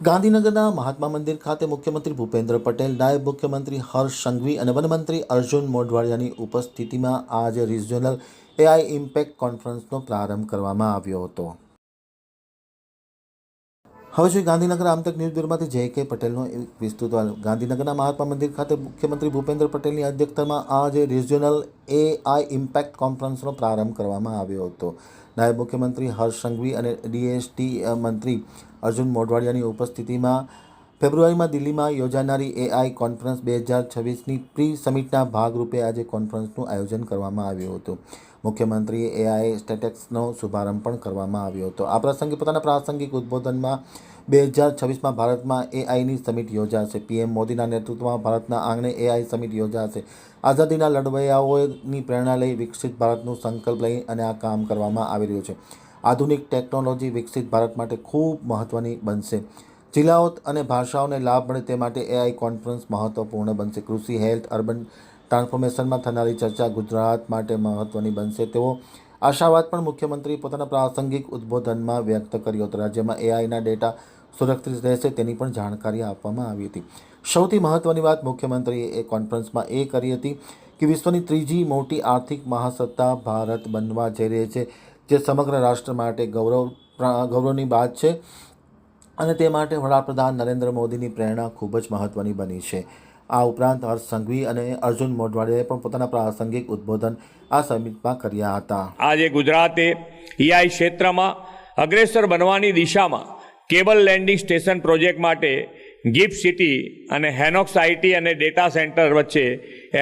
ગાંધીનગરના મહાત્મા મંદિર ખાતે મુખ્યમંત્રી ભૂપેન્દ્ર પટેલ, નાયબ મુખ્યમંત્રી હર્ષ સંઘવી અને વનમંત્રી અર્જુન મોઢવાડિયાની ઉપસ્થિતિમાં આજે રિજિયોનલ એઆઈ ઇમ્પેક્ટ કોન્ફરન્સનો પ્રારંભ કરવામાં આવ્યો હતો. હવે છે ગાંધીનગર આમતક ન્યૂઝ બ્યુરોમાંથી જય કે પટેલનો એક વિસ્તૃત. ગાંધીનગરના મહાત્મા મંદિર ખાતે મુખ્યમંત્રી ભૂપેન્દ્ર પટેલની અધ્યક્ષતામાં આજે રિજિયોનલ એઆઈ ઇમ્પેક્ટ કોન્ફરન્સનો પ્રારંભ કરવામાં આવ્યો હતો નાયબ મુખ્યમંત્રી હર્ષ સંઘવી અને ડીએસટી મંત્રી અર્જુન મોઢવાડિયાની ઉપસ્થિતિમાં ફેબ્રુઆરીમાં દિલ્હીમાં યોજાનારી એઆઈ કોન્ફરન્સ બે હજાર છવ્વીસની પ્રી સમિટના ભાગરૂપે આજે કોન્ફરન્સનું આયોજન કરવામાં આવ્યું હતું મુખ્યમંત્રીએ એઆઈ સ્ટેટેક્સનો શુભારંભ પણ કરવામાં આવ્યો હતો. આ પ્રસંગે પોતાના પ્રાસંગિક ઉદ્બોધનમાં બે હજાર છવ્વીસમાં ભારતમાં એઆઈની સમિટ યોજાશે. પીએમ મોદીના નેતૃત્વમાં ભારતના આંગણે એઆઈ સમિટ યોજાશે. આઝાદીના લડવૈયાઓની પ્રેરણા લઈ વિકસિત ભારતનું સંકલ્પ લઈ અને આ કામ કરવામાં આવી રહ્યું છે. આધુનિક ટેકનોલોજી વિકસિત ભારત માટે ખૂબ મહત્ત્વની બનશે. જિલ્લાઓ અને ભાષાઓને લાભ મળે તે માટે એઆઈ કોન્ફરન્સ મહત્વપૂર્ણ બનશે. કૃષિ, હેલ્થ, અર્બન ટ્રાન્સફોર્મેશનમાં થનારી ચર્ચા ગુજરાત માટે મહત્વની બનશે. તેવો આશાવાદ પણ મુખ્યમંત્રીએ પોતાના પ્રાસંગિક ઉદ્બોધનમાં વ્યક્ત કર્યો હતો. રાજ્યમાં એઆઈના ડેટા સુરક્ષિત રહેશે તેની પણ જાણકારી આપવામાં આવી હતી. સૌથી મહત્ત્વની વાત મુખ્યમંત્રીએ એ કોન્ફરન્સમાં એ કરી હતી કે વિશ્વની ત્રીજી મોટી આર્થિક મહાસત્તા ભારત બનવા જઈ રહી છે, જે સમગ્ર રાષ્ટ્ર માટે ગૌરવ, ગૌરવની વાત છે અને તે માટે વડાપ્રધાન નરેન્દ્ર મોદીની પ્રેરણા ખૂબ જ મહત્ત્વની બની છે. આ ઉપરાંત હર્ષ સંઘવી અને અર્જુન મોઢવાડિયાએ પણ પોતાના પ્રાસંગિક ઉદ્બોધન આ સમિટમાં કર્યા હતા. આજે ગુજરાતે ઈઆઈ ક્ષેત્રમાં અગ્રેસર બનવાની દિશામાં કેબલ લેન્ડિંગ સ્ટેશન પ્રોજેક્ટ માટે ગિફ્ટ સિટી અને હેનોક્સ આઈટી અને ડેટા સેન્ટર વચ્ચે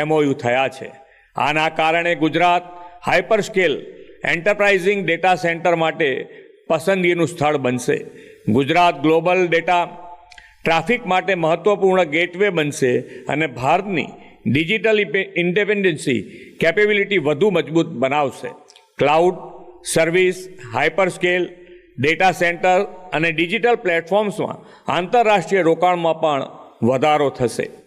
એમઓયુ થયા છે. આના કારણે Gujarat hyperscale enterprising data centre માટે પસંદગીનું સ્થળ બનશે. ગુજરાત ગ્લોબલ ડેટા ટ્રાફિક માટે મહત્વપૂર્ણ ગેટવે બનશે અને ભારતની ડિજિટલ ઇન્ડિપેન્ડન્સી કેપેબિલિટી વધુ મજબૂત બનાવશે. Cloud, service hyperscale data centre અને ડિજિટલ પ્લેટફોર્મ્સમાં આંતરરાષ્ટ્રીય રોકાણમાં પણ વધારો થશે.